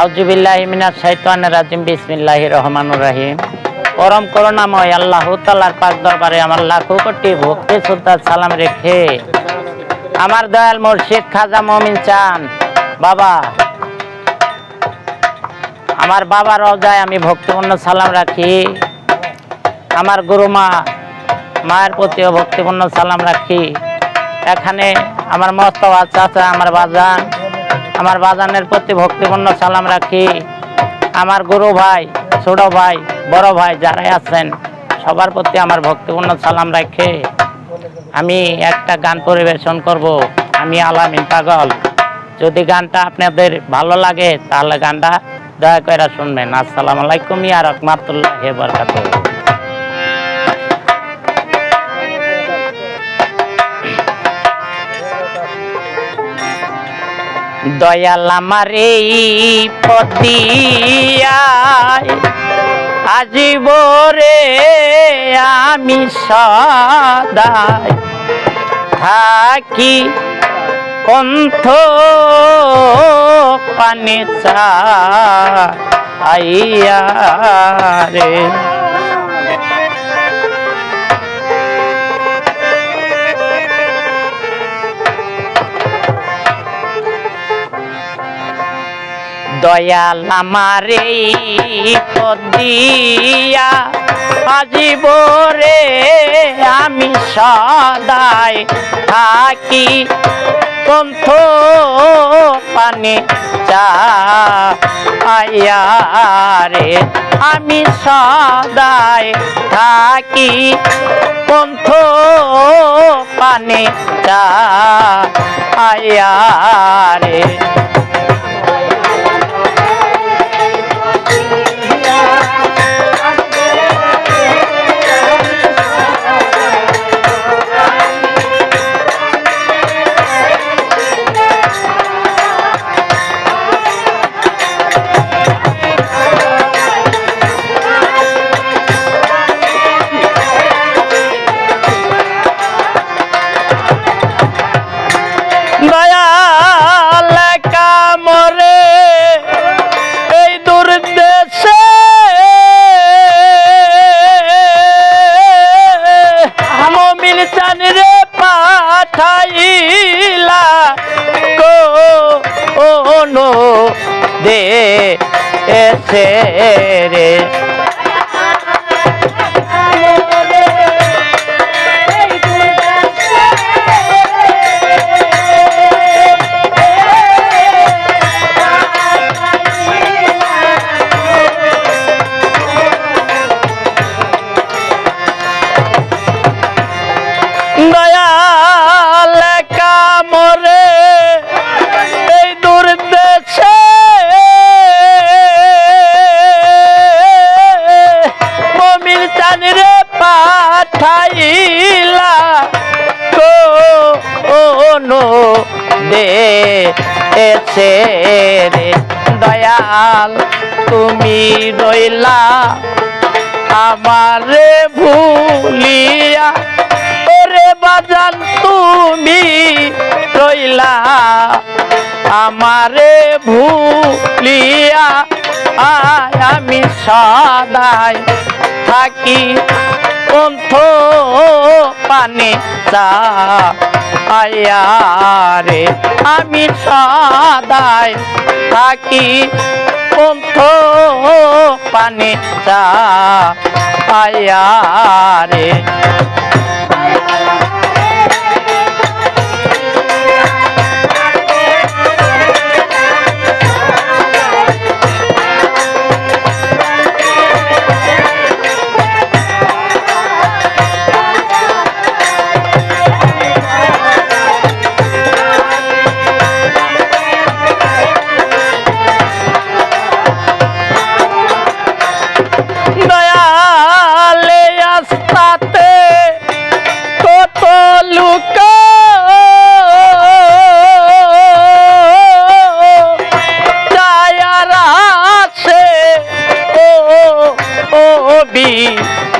আউজুবিল্লাহ মিনাশ শাইতানির রাজিম, বিসমিল্লাহির রহমানুর রহিম। পরম করুণাময় আল্লাহ তাআলার পাক দরবারে আমার লাখো কোটি ভক্তি শ্রদ্ধা সালাম রেখে আমার দয়াল মুর্শিদ খাজা মমিন চান, বাবা। আমার বাবার রওজায় আমি ভক্তিপূর্ণ সালাম রাখি। আমার গুরুমা মায়ের প্রতিও ভক্তিপূর্ণ সালাম রাখি। এখানে আমার মস্তফা চাচা আমার বাজান। আমার বাজানের প্রতি ভক্তিপূর্ণ সালাম রাখি। আমার গুরু ভাই, ছোট ভাই, বড় ভাই যারাই আছেন, সবার প্রতি আমার ভক্তিপূর্ণ সালাম রাখে। আমি একটা গান পরিবেশন করব, আমি আলামিন পাগল। যদি গানটা আপনাদের ভালো লাগে, তাহলে গানটা দয়া করে শুনবেন। আসসালামু আলাইকুম ইয়া রহমাতুল্লাহ বরকাতুহ। দয়াল আমার এই পতিয়ায় আজিব রে আমি সদায় থাকি কণ্ঠ পানি চা আইয়া রে। দয়াল আমার পদিয়া আজিব রে আমি সদায় থাকি। কণ্ঠ পানি চা আয়া রে, আমি সদায় থাকি। কণ্ঠ পানি চা আয়া রে দে এসে রে। নো দে এসে রে দয়াল। তুমি রইলা আমারে ভুলিয়া। ওরে বাজান, তুমি রইলা আমারে ভুলিয়া। আয় আমি সদাই থাকি কণ্ঠ পানি চা আয়া রে আমি সদায় থাকি কণ্ঠ পানি চা আয়া রে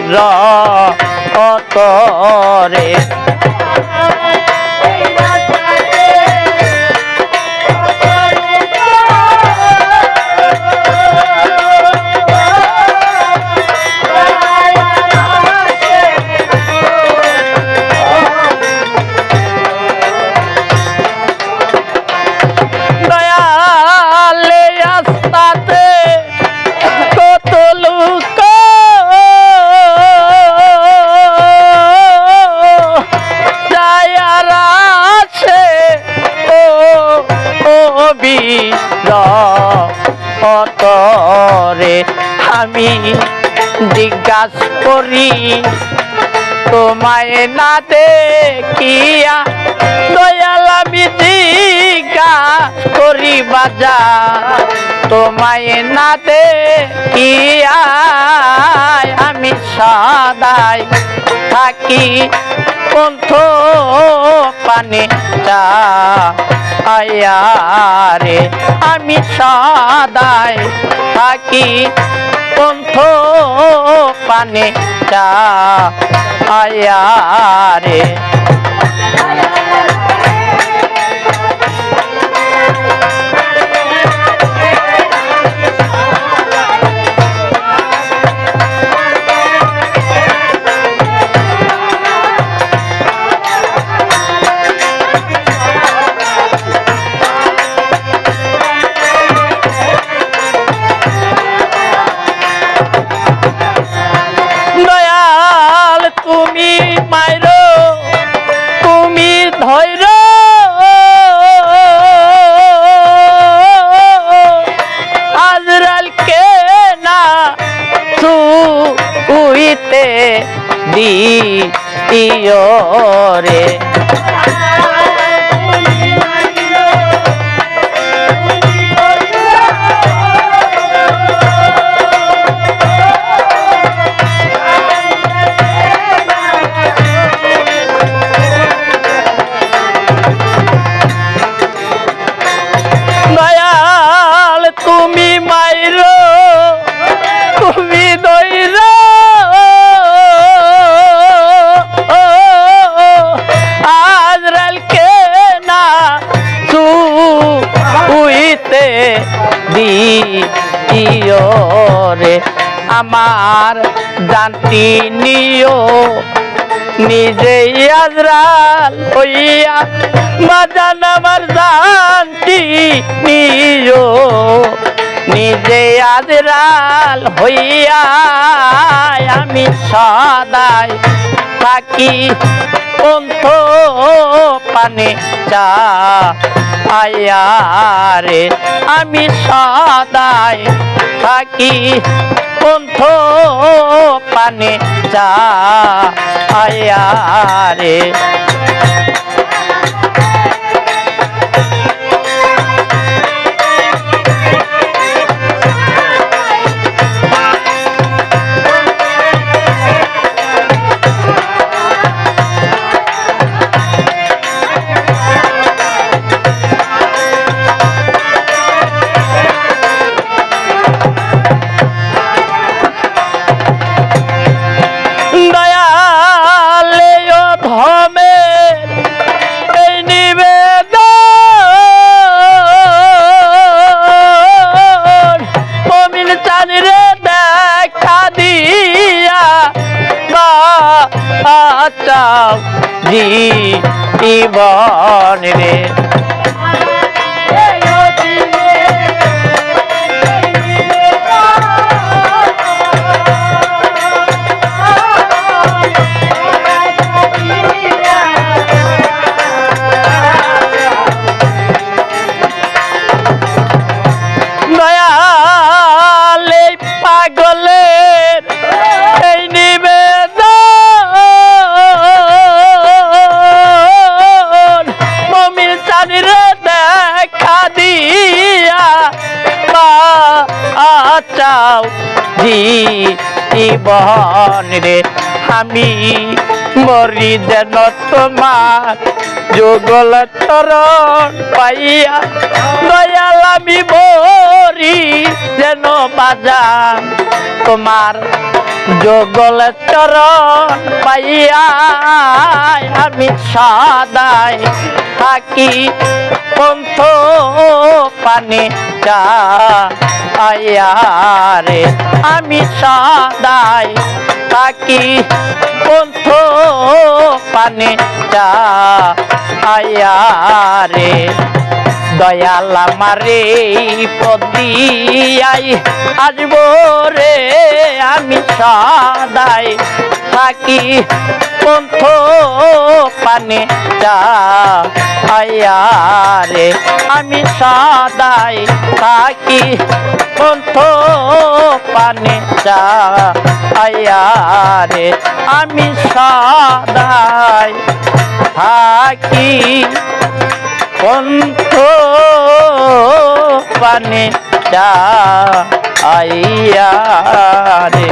বীর অতরে আমি জিজ্ঞাস করি, তোমায় না দেখিয়া দয়াল আমি জিজ্ঞাস করি বাজা তোমায় না দেখিয়া আমি সাদাই থাকি কণ্ঠ পানে চা আয়ারে আমি সদায় থাকি পন্থ পানে চা আয়ারে। উইতে দিও রে। দিও রে। আমার জানতি নিও। নিজেই আজরাল হইয়া বাজান আমার জানতি নিও। নিজে আজরাল হইয়া আমি সদাই থাকি পন্থ পানে চা আয়ারে আমি সদাই থাকি পন্থ পানে যা আয়ারে চাও জীবন রে। চাও জীবন রে। আমি মরি যেন তোমার যুগল চরণ পাইয়া, দয়াল আমি মরি যেন বাজান। তোমার যুগল চরণ পাইয়া আমি সাদাই থাকি পন্থ পানে চা আয়ারে, আমি সাদাই থাকি কন্থ পানে চা আয়ারে, দয়াল আমারে পদিয়াই আজব রে, আমি সদাই থাকি পন্থ পানে চা আইয়া রে, আমি সাদাই থাকি বন্ধ পানে চা আইয়া রে, আমি সাদাই থাকি বন্ধ পানে চা আইয়া রে।